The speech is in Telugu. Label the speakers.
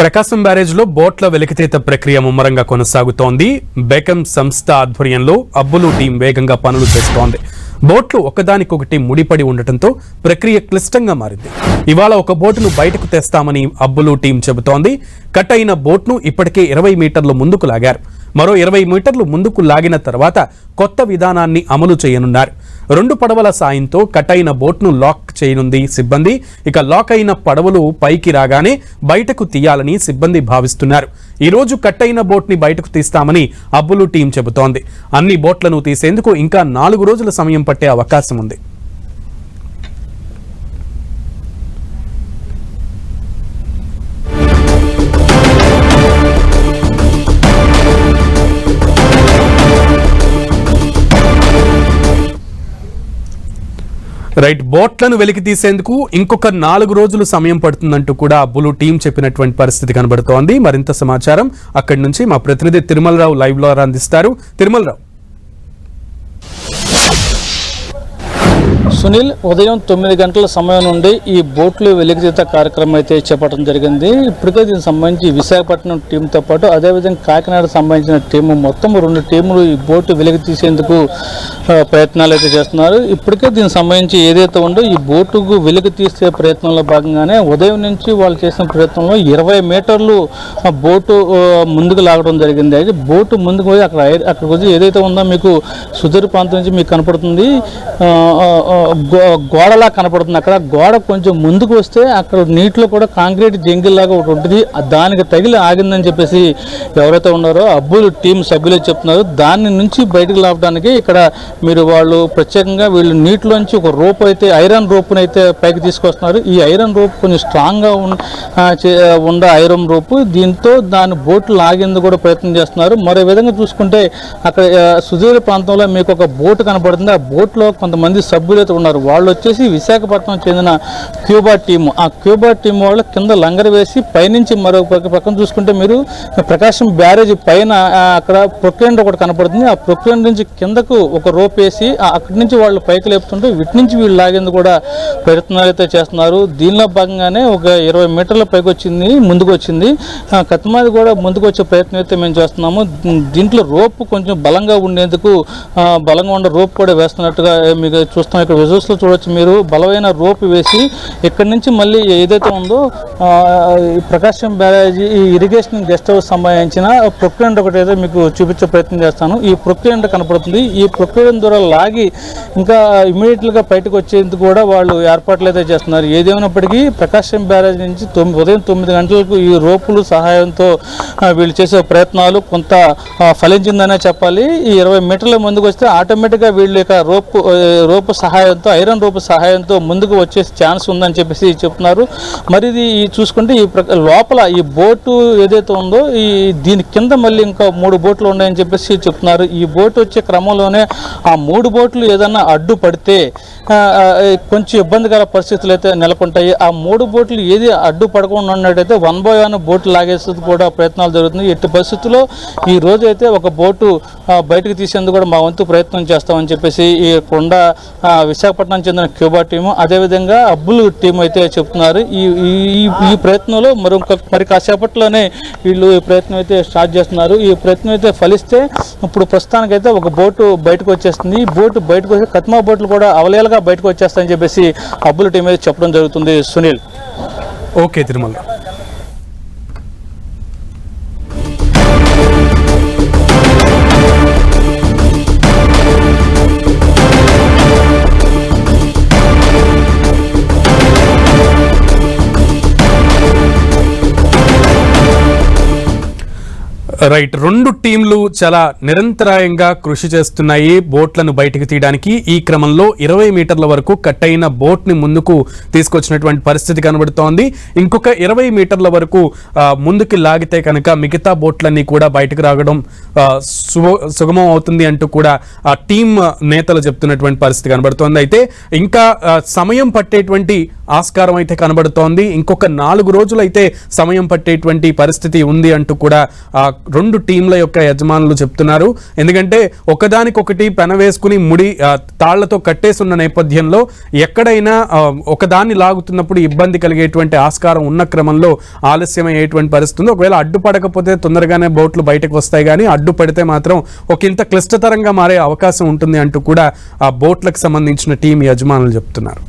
Speaker 1: ప్రకాశం బ్యారేజ్లో బోట్ల వెలికితీత ప్రక్రియ ముమ్మరంగా కొనసాగుతోంది. బేకం సంస్థ ఆధ్వర్యంలో అబ్బులు టీం వేగంగా పనులు చేస్తోంది. బోట్లు ఒకదానికొకటి ముడిపడి ఉండటంతో ప్రక్రియ క్లిష్టంగా మారింది. ఇవాళ ఒక బోటును బయటకు తెస్తామని అబ్బులు టీం చెబుతోంది. కట్ అయిన బోట్ను ఇప్పటికే ఇరవై మీటర్లు ముందుకు లాగారు. మరో ఇరవై మీటర్లు ముందుకు లాగిన తర్వాత కొత్త విధానాన్ని అమలు చేయనున్నారు. రెండు పడవల సాయంతో కట్ అయిన బోట్ను లాక్ చేయనుంది సిబ్బంది. ఇక లాక్ అయిన పడవలు పైకి రాగానే బయటకు తీయాలని సిబ్బంది భావిస్తున్నారు. ఈ రోజు కట్ అయిన బోట్ని బయటకు తీస్తామని అబ్బులు టీం చెబుతోంది. అన్ని బోట్లను తీసేందుకు ఇంకా నాలుగు రోజుల సమయం పట్టే అవకాశం ఉంది. రైట్ బోట్లను వెలికి తీసేందుకు ఇంకొక నాలుగు రోజులు సమయం పడుతుందంటూ కూడా అబ్బులు టీం చెప్పినటువంటి పరిస్థితి కనబడుతోంది. మరింత సమాచారం అక్కడి నుంచి మా ప్రతినిధి తిరుమలరావు లైవ్లో అందిస్తారు తిరుమలరావు.
Speaker 2: సునీల్ ఉదయం తొమ్మిది గంటల సమయం నుండి ఈ బోట్లు వెలికితీత కార్యక్రమం అయితే చేపట్టడం జరిగింది. ఇప్పటికే దీనికి సంబంధించి విశాఖపట్నం టీంతో పాటు అదేవిధంగా కాకినాడ సంబంధించిన టీము మొత్తం రెండు టీములు ఈ బోటు వెలికి తీసేందుకు ప్రయత్నాలు అయితే చేస్తున్నారు. ఇప్పటికే దీనికి సంబంధించి ఏదైతే ఉందో ఈ బోటుకు వెలికి తీసే ప్రయత్నంలో భాగంగానే ఉదయం నుంచి వాళ్ళు చేసిన ప్రయత్నంలో ఇరవై మీటర్లు బోటు ముందుకు లాగడం జరిగింది. అయితే బోటు ముందుకు పోయి అక్కడ అక్కడికి వచ్చి ఏదైతే ఉందో మీకు సుదూర ప్రాంతం నుంచి మీకు కనపడుతుంది. గోడలా కనపడుతుంది. అక్కడ గోడ కొంచెం ముందుకు వస్తే అక్కడ నీటిలో కూడా కాంక్రీట్ జంగిల్ లాగా ఒకటి ఉంటుంది. దానికి తగిలి ఆగిందని చెప్పేసి ఎవరైతే ఉన్నారో అబ్బులు టీం సభ్యులు చెప్తున్నారు దాని నుంచి బయటకు లాపడానికి ఇక్కడ మీరు వాళ్ళు ప్రత్యేకంగా వీళ్ళు నీటిలోంచి ఒక రోప్ అయితే ఐరన్ రోప్ని అయితే పైకి తీసుకొస్తున్నారు. ఈ ఐరన్ రోప్ కొంచెం స్ట్రాంగ్గా ఉన్ చే- ఉండే ఐరన్ రోపు దీంతో దాని బోట్లు లాగేందుకు కూడా ప్రయత్నం చేస్తున్నారు. మరో విధంగా చూసుకుంటే అక్కడ ఆ, సుదూర ప్రాంతంలో మీకు ఒక బోట్ కనపడుతుంది. ఆ బోట్లో కొంతమంది సభ్యులు అయితే ఉన్నారు. వాళ్ళు వచ్చేసి విశాఖపట్నం చెందిన క్యూబా టీము. ఆ క్యూబా టీం వాళ్ళు కింద లంగర్ వేసి పైనుంచి మరో పక్క- పక్కన చూసుకుంటే మీరు ప్రకాశం బ్యారేజ్ పైన అక్కడ ప్రొక్లైన్ ఒకటి కనపడుతుంది. ఆ ప్రొక్లైన్ నుంచి కిందకు ఒక రోప్ వేసి అక్కడి నుంచి వాళ్ళు పైకి లేపుతుంటే వీటి నుంచి వీళ్ళు లాగేందుకు కూడా ప్రయత్నాలు అయితే చేస్తున్నారు. దీనిలో భాగంగానే ఒక ఇరవై మీటర్ల పైకి వచ్చింది ముందుకు వచ్చింది. ఆ, కత్తిమాది కూడా ముందుకు వచ్చే ప్రయత్నం అయితే మేము చేస్తున్నాము. దీంట్లో రోప్ కొంచెం బలంగా ఉండేందుకు బలంగా ఉండే రోప్ కూడా వేస్తున్నట్టుగా మీకు చూస్తాం ఇక్కడ విజువల్స్లో చూడొచ్చు మీరు. బలమైన రోప్ వేసి ఇక్కడి నుంచి మళ్ళీ ఏదైతే ఉందో ఈ ప్రకాశం బ్యారేజీ ఈ ఇరిగేషన్ గెస్ట్ హౌస్ సంబంధించిన ప్రొక్యూరెంట్ ఒకటి అయితే మీకు చూపించే ప్రయత్నం చేస్తాను. ఈ ప్రొక్యూరెంట్ కనపడుతుంది. ఈ ప్రొక్యూరెంట్ ద్వారా లాగి ఇంకా ఇమీడియట్గా బయటకు వచ్చేందుకు కూడా వాళ్ళు ఏర్పాట్లు అయితే చేస్తున్నారు. ఏదేమైనప్పటికీ ప్రకాశం బ్యారేజ్ నుంచి ఉదయం తొమ్మిది గంటలకు ఈ రోపులు సహాయంతో వీళ్ళు చేసే ప్రయత్నాలు కొంత ఫలించిందనే చెప్పాలి. ఈ ఇరవై మీటర్ల ముందుకు వస్తే ఆటోమేటిక్గా వీళ్ళు ఇక రోపు రోపు సహాయం సహాయంతో ఐరన్ రోపు సహాయంతో ముందుకు వచ్చే ఛాన్స్ ఉందని చెప్పేసి చెప్తున్నారు. మరి ఇది చూసుకుంటే ఈ ప్ర- లోపల ఈ బోటు ఏదైతే ఉందో ఈ దీని కింద మళ్ళీ ఇంకా మూడు బోట్లు ఉన్నాయని చెప్పేసి చెప్తున్నారు. ఈ బోటు వచ్చే క్రమంలోనే ఆ మూడు బోట్లు ఏదన్నా అడ్డు పడితే కొంచెం ఇబ్బందికర పరిస్థితులు అయితే నెలకొంటాయి. ఆ మూడు బోట్లు ఏది అడ్డు పడకుండా ఉన్నట్టయితే వన్ బై వన్ బోట్లు లాగేసేది కూడా ప్రయత్నాలు జరుగుతున్నాయి. ఎట్టి పరిస్థితుల్లో ఈ రోజు అయితే ఒక బోటు బయటకు తీసేందుకు కూడా మా వంతు ప్రయత్నం చేస్తామని చెప్పేసి ఈ కొండ విశాఖపట్నం చెందిన క్యూబా టీము. అదేవిధంగా అబ్బుల్ టీం అయితే చెప్తున్నారు. ఈ ఈ- ఈ- ప్రయత్నంలో మరొక మరి కాసేపట్లోనే వీళ్ళు ఈ ప్రయత్నం అయితే స్టార్ట్ చేస్తున్నారు. ఈ ప్రయత్నం అయితే ఫలిస్తే ఇప్పుడు ప్రస్తుతానికైతే ఒక బోటు బయటకు వచ్చేస్తుంది. ఈ బోటు బయటకు వచ్చి కత్మా బోట్లు కూడా అవలేలుగా బయటకు వచ్చేస్తాయని చెప్పేసి అబ్బుల టీం అయితే చెప్పడం జరుగుతుంది. సునీల్.
Speaker 1: ఓకే తిరుమల. రైట్. రెండు టీంలు చాలా నిరంతరాయంగా కృషి చేస్తున్నాయి బోట్లను బయటకు తీయడానికి. ఈ క్రమంలో ఇరవై మీటర్ల వరకు కట్ అయిన బోట్ని ముందుకు తీసుకొచ్చినటువంటి పరిస్థితి కనబడుతోంది. ఇంకొక ఇరవై మీటర్ల వరకు ముందుకి ముందుకు లాగితే కనుక మిగతా బోట్లన్నీ కూడా బయటకు రావడం సుగమం అవుతుంది అంటూ కూడా ఆ టీం నేతలు చెప్తున్నటువంటి పరిస్థితి కనబడుతోంది. అయితే ఇంకా సమయం పట్టేటువంటి ఆస్కారం అయితే కనబడుతోంది. ఇంకొక నాలుగు రోజులు అయితే సమయం పట్టేటువంటి పరిస్థితి ఉంది అంటూ కూడా రెండు టీంల యొక్క యజమానులు చెప్తున్నారు. ఎందుకంటే ఒకదానికొకటి పెన వేసుకుని ముడి తాళ్ళతో కట్టేసున్న నేపథ్యంలో ఎక్కడైనా ఒకదాన్ని లాగుతున్నప్పుడు ఇబ్బంది కలిగేటువంటి ఆస్కారం ఉన్న క్రమంలో ఆలస్యమయ్యేటువంటి పరిస్థితి ఉంది. ఒకవేళ అడ్డుపడకపోతే తొందరగానే బోట్లు బయటకు వస్తాయి కానీ అడ్డుపడితే మాత్రం ఒక ఇంత క్లిష్టతరంగా మారే అవకాశం ఉంటుంది అంటూ కూడా ఆ బోట్లకు సంబంధించిన టీం యజమానులు చెప్తున్నారు.